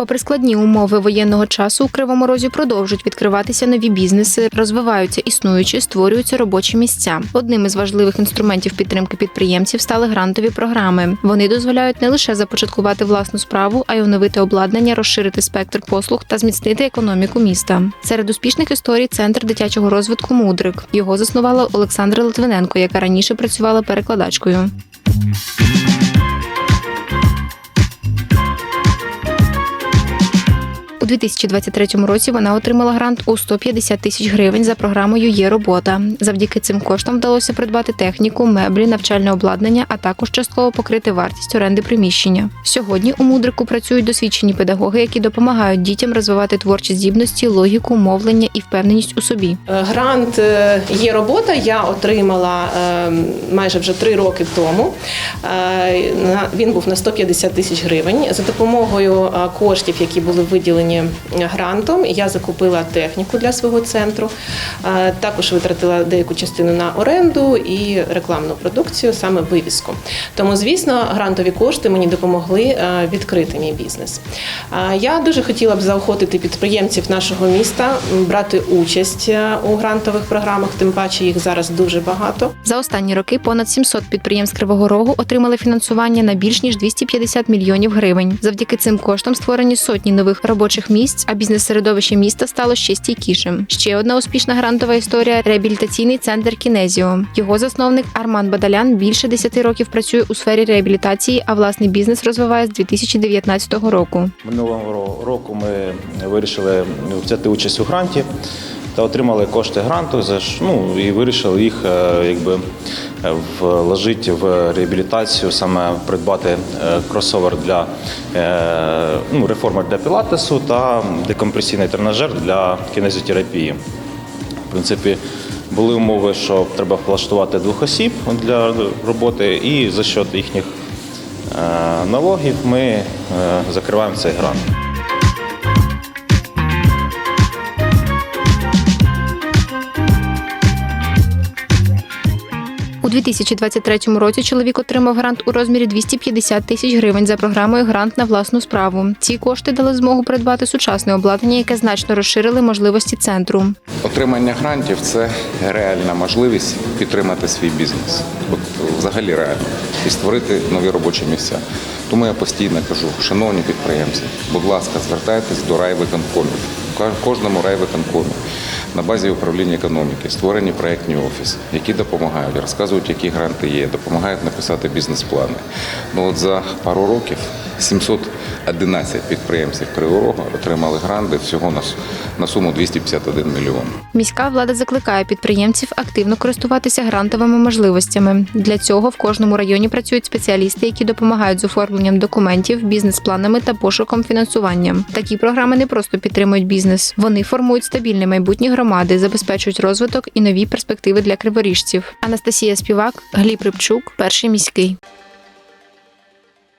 Попри складні умови воєнного часу, у Кривому Розі продовжують відкриватися нові бізнеси, розвиваються існуючі, створюються робочі місця. Одним із важливих інструментів підтримки підприємців стали грантові програми. Вони дозволяють не лише започаткувати власну справу, а й оновити обладнання, розширити спектр послуг та зміцнити економіку міста. Серед успішних історій центр дитячого розвитку Мудрик. Його заснувала Олександра Литвиненко, яка раніше працювала перекладачкою. 2023 році вона отримала грант у 150 тисяч гривень за програмою Є робота. Завдяки цим коштам вдалося придбати техніку, меблі, навчальне обладнання, а також частково покрити вартість оренди приміщення. Сьогодні у мудрику працюють досвідчені педагоги, які допомагають дітям розвивати творчі здібності, логіку, мовлення і впевненість у собі. Е, Грант е, є робота. Я отримала е, майже вже три роки тому. Е, Він був на 150 тисяч гривень. За допомогою коштів, які були виділені грантом, я закупила техніку для свого центру. Також витратила деяку частину на оренду і рекламну продукцію, саме вивіску. Тому, звісно, грантові кошти мені допомогли відкрити мій бізнес. Я дуже хотіла б заохотити підприємців нашого міста брати участь е, у грантових програмах, тим паче їх зараз дуже багато. За останні роки понад 700 підприємств Кривого Рогу отримали фінансування на більш ніж 250 мільйонів гривень. Завдяки цим коштам створені сотні нових робочих місць, а бізнес-середовище міста стало ще стійкішим. Ще одна успішна грантова історія реабілітаційний центр Кінезіо. Його засновник Арман Бадалян більше 10 років працює у сфері реабілітації, а власний бізнес розвиває з 2019 року. Минулого року ми вирішили взяти участь у гранті та отримали кошти гранту за ну, і вирішили їх е, якби е, вложити в реабілітацію, саме придбати е, кросовер для ну, реформер для пілатесу та декомпресійний тренажер для кінезіотерапії. В принципі, були умови, що треба влаштувати двох осіб для роботи, і за счет їхніх налогів ми закриваємо цей грант. У 2023 році чоловік отримав грант у розмірі 250 тисяч гривень за програмою Грант на власну справу. Ці кошти дали змогу придбати сучасне обладнання, яке значно розширили можливості центру. Отримання грантів це реальна можливість підтримати свій бізнес. От взагалі реально. І створити нові робочі місця. Тому я постійно кажу, шановні підприємці, будь ласка, звертайтесь до райвиконкомів. Кожному райвиконкомі на базі управління економіки створені проєктні офіси, які допомагають, розказують, які гранти є, допомагають написати бізнес-плани. Ну от за пару років 711 підприємців Кривого Рогу отримали гранти всього на, на суму 251 мільйон. Міська влада закликає підприємців активно користуватися грантовими можливостями. Для цього в кожному районі працюють спеціалісти, які допомагають з оформленням документів, бізнес-планами та пошуком фінансування. Такі програми не просто підтримують бізнес, вони формують стабільне майбутнє громади, забезпечують розвиток і нові перспективи для криворіжців. Анастасія Співак, Гліб Рибчук, перший міський.